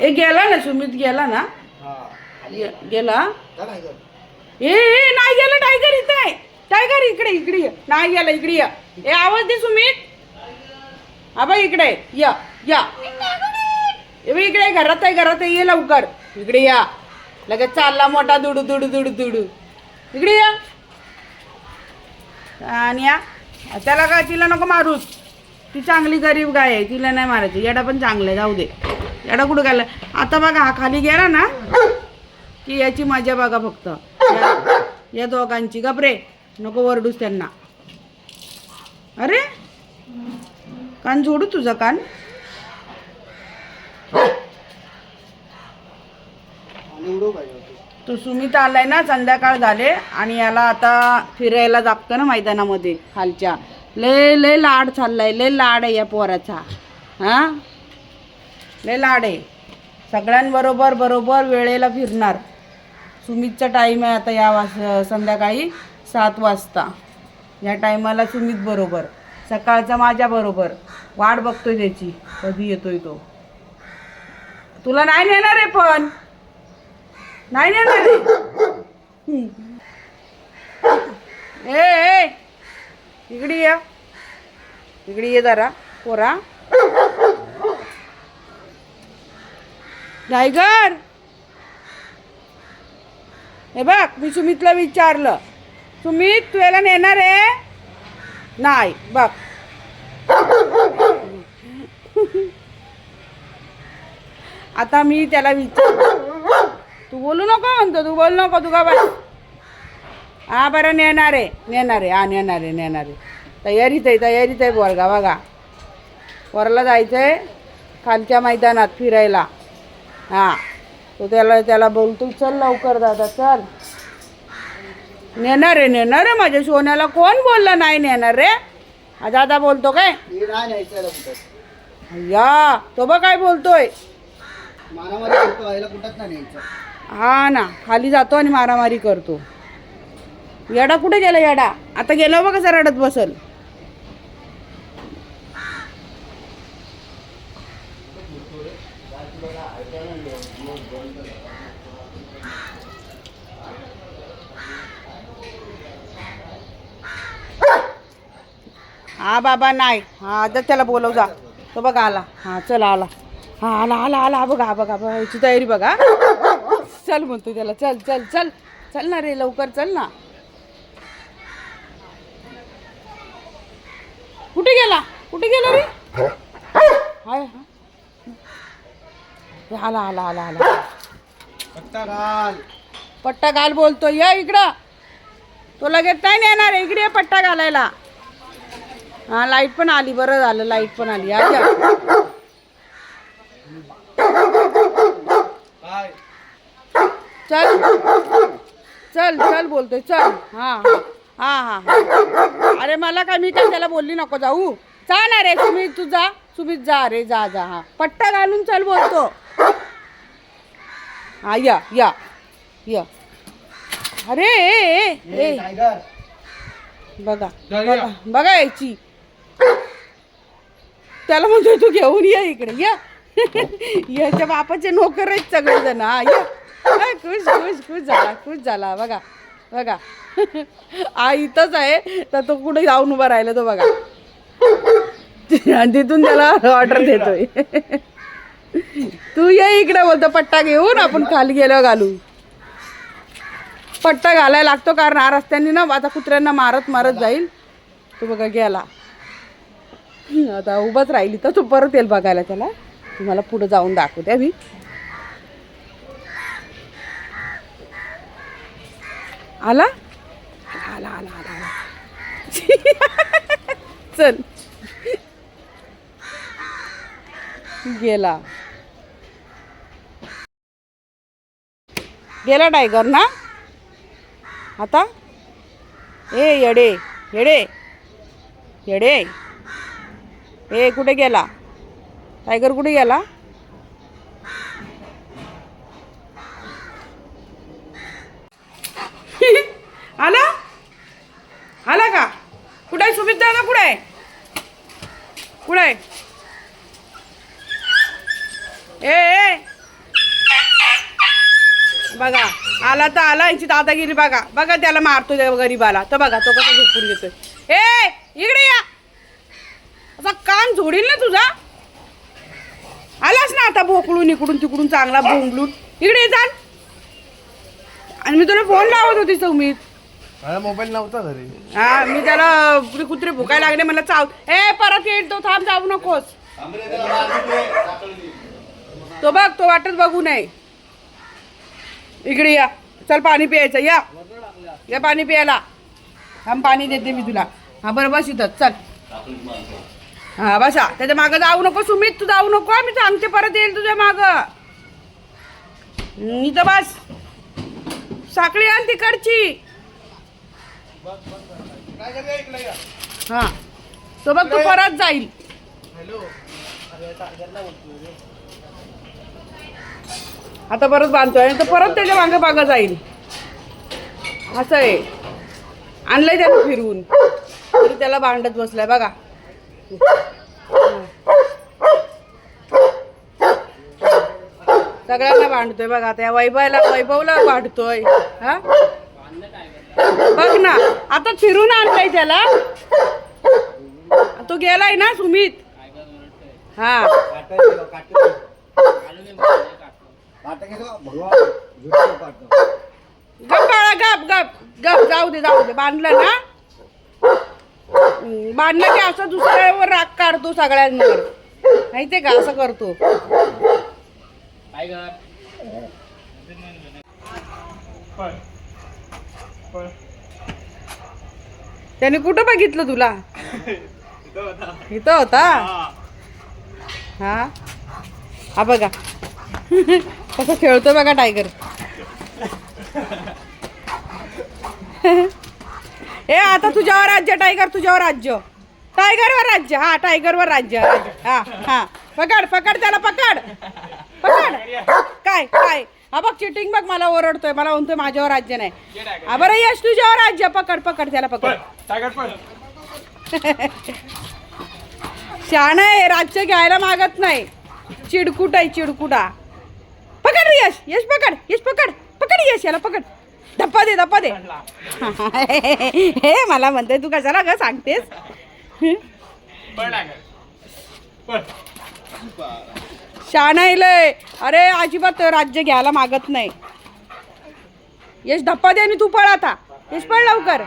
ए गेला ना सुमित गेला ना? हा. गे- गेला? ए ए, नाही गेला टायगर इथे आहे. टायगर इकडे इकडे ये. नाही गेला इकडे या. ए आवाज दे सुमित. आबा इकडे. आहे. या या. ए बघ, इकडे आहे, घरात आहे घरात आहे. ये लवकर. इकडे या. लगेच चालला मोठा दुडू दुडू दुडू दुडू. इकडे या. आणि या. त्याला काय तिला नको मारूच ती चांगली गरीब गाय आहे. तिला नाही मारायची. येडा पण चांगलं आहे. जाऊ दे. याडा कुठं गेला? आता बघा हा खाली गेला ना की याची मजा बघा फक्त. या- या दोघांची. घबरे नको वरडूस त्यांना. अरे कान जोडू तुझा कान? तू तो सुमित आलाय ना संध्याकाळ झाले आणि याला आता फिरायला जागतं ना मैदानामध्ये खालच्या. लय लय लाड चाललाय लय लाड आहे या पोराचा. हा? ले लाडे सगळ्यांबरोबर बरोबर वेळेला फिरणार. सुमितचा टाईम आहे आता या वास संध्याकाळी सात वाजता. या टायमाला सुमित बरोबर. सकाळचा माझ्या बरोबर. वाट बघतोय त्याची. कधी येतोय तो. तुला नाही नेणार आहे पण. नाही नेणार आहे. ए ए. इकडे ये. इकडे ये जरा. पोरा. टायगर हे बघ मी सुमितला विचारलं. सुमित तू याला नेणार आहे? नाही बघ. आता मी त्याला विचार तू बोलू नको म्हणतो तू बोलू नको तू का बस? हा बरं नेणार आहे नेणार आहे हा नेणार आहे नेणार आहे. तयारीत आहे तयारीत आहे बोरगा बघा. वरला जायचं आहे खालच्या मैदानात फिरायला. हां. तो त्याला त्याला बोलतो चल लवकर दादा चल. नेणार आहे नेणार आहे माझ्या सोन्याला? कोण बोललं नाही नेणार रे? हा दादा बोलतो काय? या तो बघ काय बोलतोय. हा ना खाली जातो आणि मारामारी करतो. येडा कुठे गेला येडा? आता गेला बघ कसा रडत बसल. हा बाबा नाही. हा तर त्याला बोलव जा. तो बघा आला. हा चल आला. हा आला आला आला. बघा बघा बघा याची तयारी बघा. चल म्हणतो त्याला. चल चल चल. चल ना रे लवकर चल ना. कुठे गेला? कुठे गेला रे? हाय हा. आला आला आला आला. पट्टा घाल. पट्टा घाल बोलतो या इकडं. तो लगेच नाही नेणार. इकडे पट्टा घालायला. हा लाइट पण आली बरं झालं लाइट पण आली. काय चल. चल चल बोलतोय चल. हा हा हा अरे मला काय मी काय त्याला बोलली नको जाऊ. जा ना रे तुम्ही तू जा. तुम्ही जा रे जा जा हा. पट्टा घालून चल बोलतो. हा या या या. अरे ए, ए, ए, बघा बघा या. बघा याची. त्याला म्हणतोय तू घेऊन ये इकडे या. याच्या बापाचे नोकर आहेत सगळेजण. हा या. खुश खुश खुश झाला खुश झाला. बघा बघा. आ इथंच आहे. तर तो कुठे जाऊन उभा राहिला तो बघा. आणि तिथून त्याला ऑर्डर देतोय. तू ये इकडे बोलतो पट्टा घेऊन आपण खाली गेलो घालू पट्टा घालायला लागतो कारण हा रस्त्याने ना आता कुत्र्यांना मारत मारत जाईल. तू बघा गेला. आता उभाच राहिली तर तो परत येईल बघायला त्याला. तुम्हाला पुढे जाऊन दाखवते मी आला? आला आला आला आला. चल. गेला. गेला टायगर ना? आता? ए येडे येडे येडे. हे कुठे गेला? टायगर कुठे गेला? आला? आला का? कुठे आहे सुमित दादा? कुठे आहे? कुठे आहे? ए बघा आला तर आला यांची दादागिरी बघा. बघा त्याला मारतो त्या गरीबाला. तर बघा तो कसा झोपून घेतोय. ए इकडे या! कान झोडील ना तुझा? आलास ना आता भोकळून इकडून तिकडून चांगला भोंगलून इकडे चाल आणि मी तुला फोन लावत होती सौमित. मोबाईल नव्हता घरी. हा मी त्याला कुठे कुत्रे भुकायला लागले मला चाव. ए परत येईल तो थांब जाऊ नकोस. तो बघ तो वाटत बघू नये इकडे या. चल पाणी प्यायचं. या. या पाणी प्यायला. थांब पाणी देते मी तुला. हा बरं बस इथं. चल. हा बसा. त्याच्या मागं जाऊ नको सुमित तू जाऊ नको मी सांगते परत येईल तुझ्या मागं. इथं बस. साखळी आण तिकडची. हा. तो बघ तो परत जाईल. आता परत बांधतोय आणि तो परत त्याच्यामागे मागं जाईल. असं आहे. आणलंय त्याला फिरवून. तरी त्याला भांडत बसलाय बघा. सगळ्यांना भांडतोय बघा त्या वैभवला वैभवला भांडतोय. हा? बघ ना आता फिरून आणलाय त्याला. तो गेलाय ना सुमित. हा. गप गप गप गप जाऊ दे जाऊ दे. बांधलं ना. बांधलं की असं दुसऱ्यावर राग काढतो सगळ्यांवर माहितीये का? असं करतो. त्याने कुठं बघितलं तुला? इथं होता? हा? हा बघा. कसं खेळतोय बघा टायगर ए आता तुझ्यावर राज्य टायगर तुझ्यावर राज्य. टायगरवर राज्य. हा टायगरवर राज्य. राज्य. हा हा. पकड पकड त्याला पकड. पकड. काय काय? हा बघ चिटिंग बघ मला ओरडतोय. मला म्हणतोय माझ्यावर राज्य नाही. हा बरं यश तुझ्यावर राज्य. पकड पकड त्याला पकड. शहाणा आहे राज्य घ्यायला मागत नाही. चिडकुट आहे चिडकुटा. पकड रे यश. यश पकड यश पकड. पकड यश याला पकड. धप्पा दे धप्पा दे. हे मला म्हणतोय तू कशाला ग सांगतेस? शहाणाईलय अरे अजिबात राज्य घ्यायला मागत नाही. यश धप्पा दे आणि तू पळ आता. यश पळ लवकर.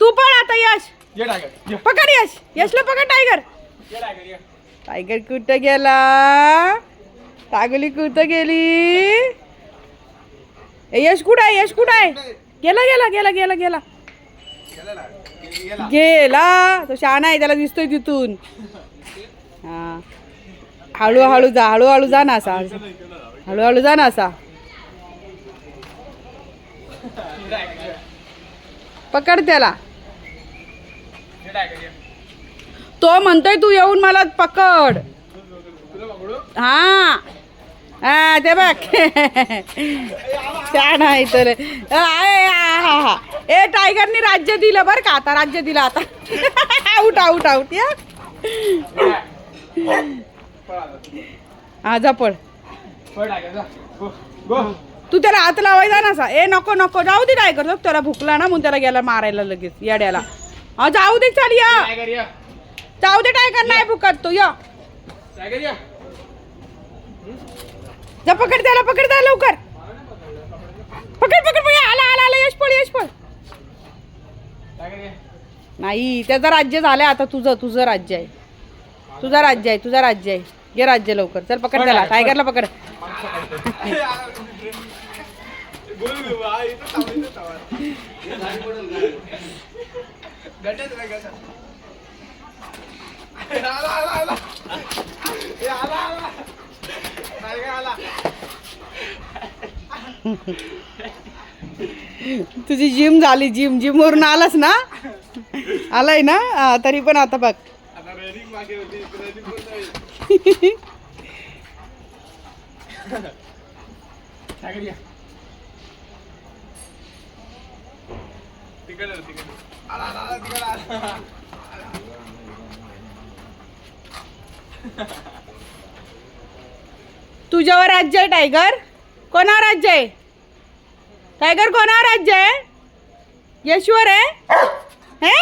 तू पळ आता यश. पकड यश. यशला पकड टायगर. टायगर कुठं गेला? टागली कुठं गेली? यश कुठं आहे? यश कुठं आहे? गेला गेला गेला गेला गेला. गेला. तो शहाणा आहे त्याला दिसतोय तिथून. हा. हळूहळू जा हळूहळू जा ना असा. हळूहळू जा ना असा. पकड त्याला. तो म्हणतोय तू येऊन मला पकड. हा. हा ते बघ छान आहे तर हा, हा. ए टायगरनी राज्य दिलं बरं का आता राज्य दिलं आता आऊट आऊट आऊट या हा जा पळ तू त्याला हात लावायचा ना असा ए नको नको. जाऊ दे काय बघ त्याला भुकला ना म्हणून त्याला गेला मारायला लगेच येड्याला. हा जाऊ दे चाल या. जाऊ दे टायगर नाही भुकत तू या. जा पकड त्याला पकड त्याला लवकर. पकड पकड पकड. आला आला आला यश पळ यश पळ. नाही त्याचं राज्य झालंय आता तुझं तुझं राज्य आहे. तुझं राज्य आहे तुझं राज्य आहे. घे राज्य लवकर. चल पकड त्याला. टायगरला पकड. तुझी जिम झाली जिम जिम वरून आलास ना? आलाय ना? हा, तरी पण आता बघ. तुझ्यावर राज्य आहे टायगर. कोणावर राज्य आहे? टायगर कोणावर राज्य आहे? यशवर आहे? हे?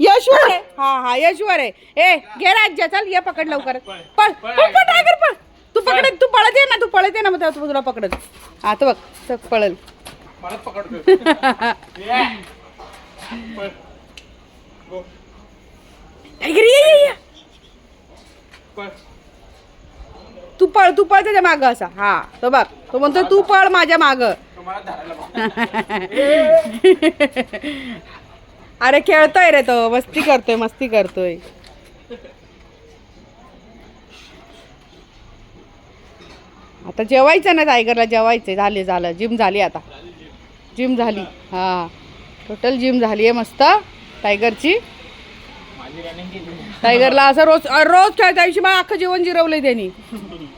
यशवर आहे. हा हा यशवर आहे. ए घे राज्य चल ये पकड लवकर. पळ पळ टायगर पळ. तू पकड तू पळत ये ना तू पळत ये ना मग तू तुला पकडत हा तो बघ चल, पळल. टायगर ये ये ये. तू पळ तू पळ त्याच्या मागं असा. हा. तो बघ तो म्हणतो तू पळ माझ्या मागं. अरे खेळतोय रे तो मस्ती करतोय मस्ती करतोय. आता जेवायचं ना टायगरला जेवायचंय झाले झालं. जिम झाली आता. जिम झाली. हा. टोटल जिम झाली आहे मस्त टायगरची. माझी रनिंग केली. टायगरला असं रोज रोज खेळता दिवशी मग अख्खं जेवण जिरवलंय त्यांनी.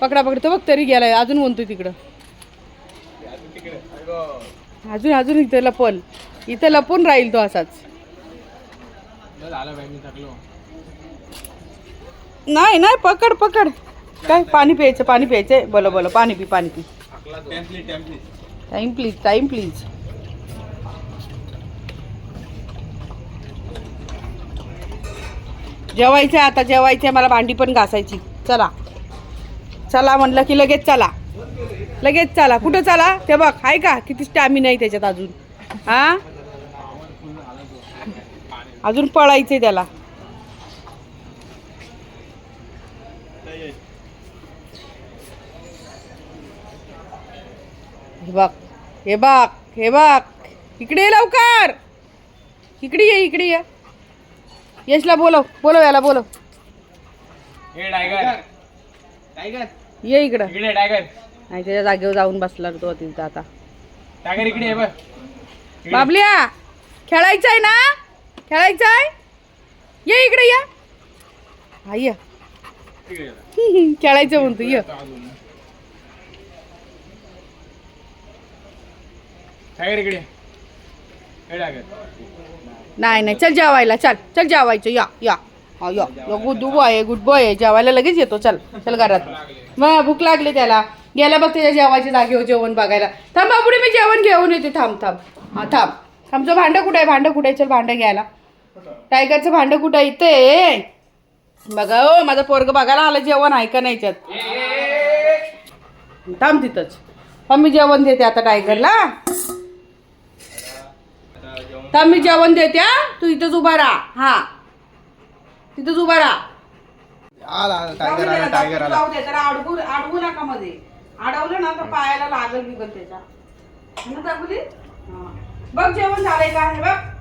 पकडा पकड. तर बघ तरी गेलाय. अजून म्हणतोय तिकडं. अजून अजून इथं लपल इथं लपून राहील तो असाच. नाही नाही. पकड पकड. काय? पाणी प्यायचं पाणी प्यायचं बोला बोला. पाणी पी पाणी P. Time time please time please जेवायचं आता जेवायचं मला भांडी पण घासायची. चला. चला म्हणलं की लगेच चला. लगेच चला. कुठं चला? ते बघ आहे का? किती स्टॅमिना आहे त्याच्यात अजून. हा? अजून पळायचंय त्याला. हे बघ हे बघ हे बघ. इकडे ये लवकर. इकडे ये इकडे ये. यशला बोलव बोलव याला बोलव. हे टायगर टायगर ये इकडं. इकडे टायगर नाही त्याच्या जागेवर जाऊन बसला तो तिथं आता. टायगर इकडे आहे बघ. इकडे. बाबल्या खेळायचं आहे ना? खेळायचं आहे? ये इकडे या. हा ये. इकडे. खेळायचं म्हणतो ये. टायगर इकडे नाही नाही चल जेवायला चल चल जेवायचं या या. हा या. या गुड बॉय आहे गुड बॉय आहे. जेवायला लगेच येतो चल चल घरात. मग भूक लागली त्याला. गेला बघ त्याच्या जेवायच्या जागेवर हो, जेवण बघायला. थांब पुढे मी जेवण घेऊन येते. थांब थांब. हा थांब. आमचं भांडं कुठं आहे? भांडं कुठं आहे? चल भांडं घ्यायला. टायगरचं भांडं कुठं आहे? इथे बघा हो माझा पोरग बघायला आलं. जेवण आहे का नाही थांब तिथंच. थांब मी जेवण देते आता टायगरला. थांब मी जेवण देते हा? तू इथंच उभा राहा. हा. तिथंच उभा राहा. आला आला, टायगर आला टायगर आला. जाऊ दे, जरा अडवू अडवू नका मध्ये. अडवलं ना तर पायाला लागल बिगल त्याच्या है ना दाबुली? हा. बघ जेवण झालंय का? हे बघ.